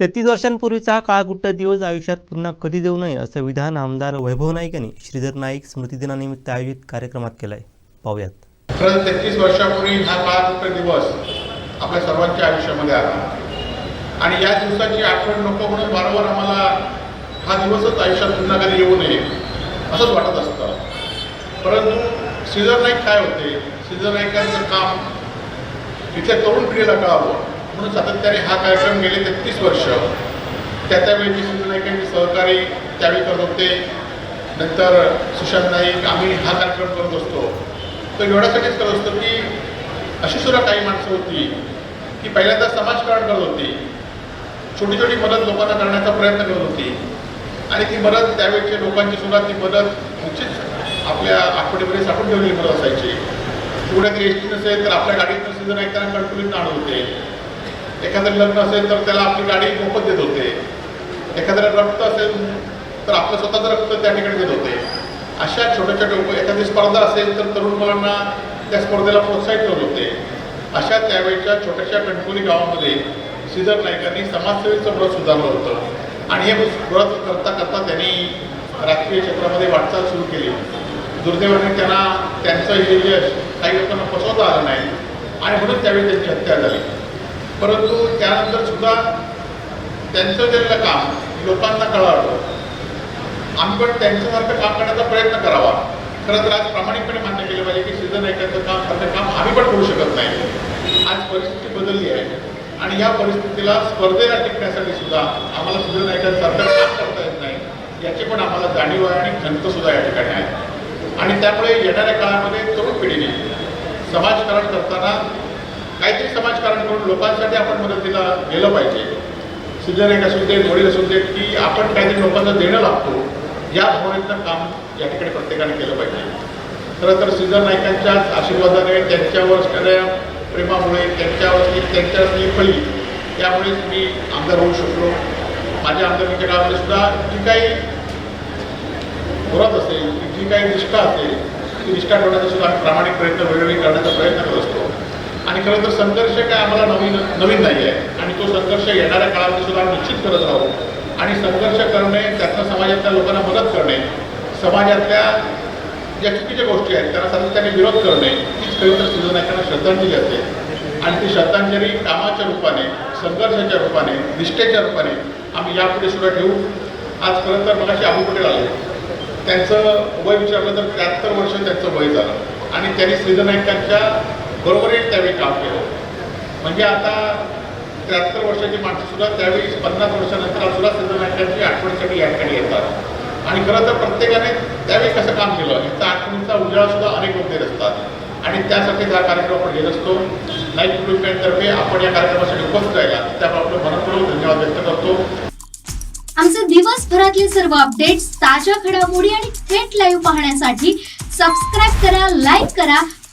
तेहतीस वर्षांपूर्वीचा हा काळकुट्ट दिवस आयुष्यात पुन्हा कधी देऊ नये असं विधान आमदार वैभव नाईक यांनी श्रीधर नाईक स्मृतिदिनानिमित्त आयोजित कार्यक्रमात केलं आहे पाहूयात. खरं तेहतीस वर्षापूर्वी हा काळाचा दिवस आपल्या सर्वांच्या आयुष्यामध्ये आला. आणि या दिवसाची आठवण नको म्हणून वारंवार आम्हाला हा दिवसच आयुष्यात पुन्हा कधी येऊ नये असंच वाटत असतं. परंतु श्रीधर नाईक काय होते? श्रीधर नाईकांचं काम इथल्या तरुण पिढीला कळावं. म्हणून सातत्याने हा कार्यक्रम गेले तेहतीस वर्ष. त्या त्यावेळी श्रीधर नाईकांचे सहकारी त्यावेळी करत होते. नंतर सुशांत नाईक आम्ही हा कार्यक्रम करत असतो. तर एवढ्यासाठीच करत असतो की अशी सुद्धा काही माणसं होती की पहिल्यांदा समाजकारण करत होती. छोटी छोटी मदत लोकांना करण्याचा प्रयत्न करत होती. आणि ती मदत त्यावेळेच्या लोकांची सुद्धा ती मदत निश्चित आपल्या आठवडीमध्ये साठवून ठेवलेली मदत असायची. कुठेतरी एस टी नसेल तर आपल्या गाडीत नसेल तर एकदा कंट्रोलीत आणत होते. एखादं लग्न असेल तर त्याला आपली गाडी मोफत देत होते. एखाद्याला रक्त असेल तर आपलं स्वतःचं रक्त त्या ठिकाणी देत होते. अशा छोट्या छोट्या उप एखादी स्पर्धा असेल तर तरुण मुलांना त्या स्पर्धेला प्रोत्साहित करत होते. अशा त्यावेळेच्या छोट्याशा कणकोली गावामध्ये श्रीधर नायकांनी समाजसेवेचं व्रत सुधारलं होतं. आणि हे व्रत करता करता त्यांनी राजकीय क्षेत्रामध्ये वाटचाल सुरू केली. दुर्दैवाने त्यांना त्यांचं हे यश काही लोकांना फसवता आलं नाही. आणि म्हणून त्यावेळी त्यांची हत्या झाली. परंतु त्यानंतर सुद्धा त्यांचं केलेलं काम लोकांना कळावं आम्ही पण त्यांच्यासारखं काम करण्याचा प्रयत्न करावा. खरं तर आज प्रामाणिकपणे मान्य केलं पाहिजे की श्रीधर ऐकायचं काम सारखं काम आम्ही पण करू शकत नाही. आज परिस्थिती बदलली आहे. आणि या परिस्थितीला स्पर्धेला टिकण्यासाठी सुद्धा आम्हाला श्रीधर नाईकांसारखं काम करता येत नाही. याची पण आम्हाला जाणीव आहे आणि खंत सुद्धा या ठिकाणी आहे. आणि त्यामुळे येणाऱ्या काळामध्ये तरुण पिढीने समाजकारण करताना काहीतरी समाजकारण करून लोकांसाठी आपण मदतीला गेलं पाहिजे. सिद्धनायक असू देत वडील असू देत की आपण काहीतरी लोकांना देणं लागतो या भावनेतलं काम या ठिकाणी प्रत्येकाने केलं पाहिजे. खरं तर सिद्धनायकांच्याच आशीर्वादाने त्यांच्यावर असणाऱ्या प्रेमामुळे त्यांच्यावर असलेली त्यांच्या फळी त्यामुळेच मी आमदार होऊ शकलो. माझ्या आमदारकीच्या काळामध्ये सुद्धा जी काही मुराद असेल जी काही निष्ठा असेल ती निष्ठा ठेवण्याचा सुद्धा आम्ही प्रामाणिक प्रयत्न वेळोवेळी करण्याचा प्रयत्न करत असतो. आणि खरं तर संघर्ष काय आम्हाला नवीन नवीन नाही आहे. आणि तो संघर्ष येणाऱ्या काळामध्ये सुद्धा आम्ही निश्चित करत राहू आणि संघर्ष करणे त्यातनं समाजातल्या लोकांना मदत करणे समाजातल्या ज्या चुकीच्या गोष्टी आहेत त्यांना सातत्याने विरोध करणे हीच खरं तर सिद्धनायकांना श्रद्धांजली असते. आणि ती श्रद्धांजली कामाच्या रूपाने संघर्षाच्या रूपाने निष्ठेच्या रूपाने आम्ही यापुढे सुद्धा ठेवू. आज खरं तर मगाशी अबू पटेल आले. त्यांचं वय विचारलं तर त्र्याहत्तर वर्ष त्यांचं वय झालं. आणि त्यांनी श्रीधर बरोबरीने त्यावेळी काम केलं. म्हणजे आता त्र्याहत्तर वर्षाची माणसं सुद्धा त्यावेळी पन्नास वर्षानंतर सुद्धा श्रीधर आठवणीसाठी या ठिकाणी येतात. आणि खरं तर प्रत्येकाने त्यावेळी कसं काम केलं? याचा आठवणीचा उजाळा सुद्धा अनेक मुद्दे असतात. आणि त्यासाठी हा कार्यक्रम आपण घेत असतो. लाईफ इम्प्रुव्हमेंटतर्फे आपण या कार्यक्रमासाठी उपस्थित राहिला. त्यामुळे आपलं मनपूर्वक धन्यवाद व्यक्त करतो. आमचे दिवसभरातले सर्व अपडेट्स ताज्या घडामोडी आणि थेट लाईव्ह पाहण्यासाठी सबस्क्राईब करा लाईक करा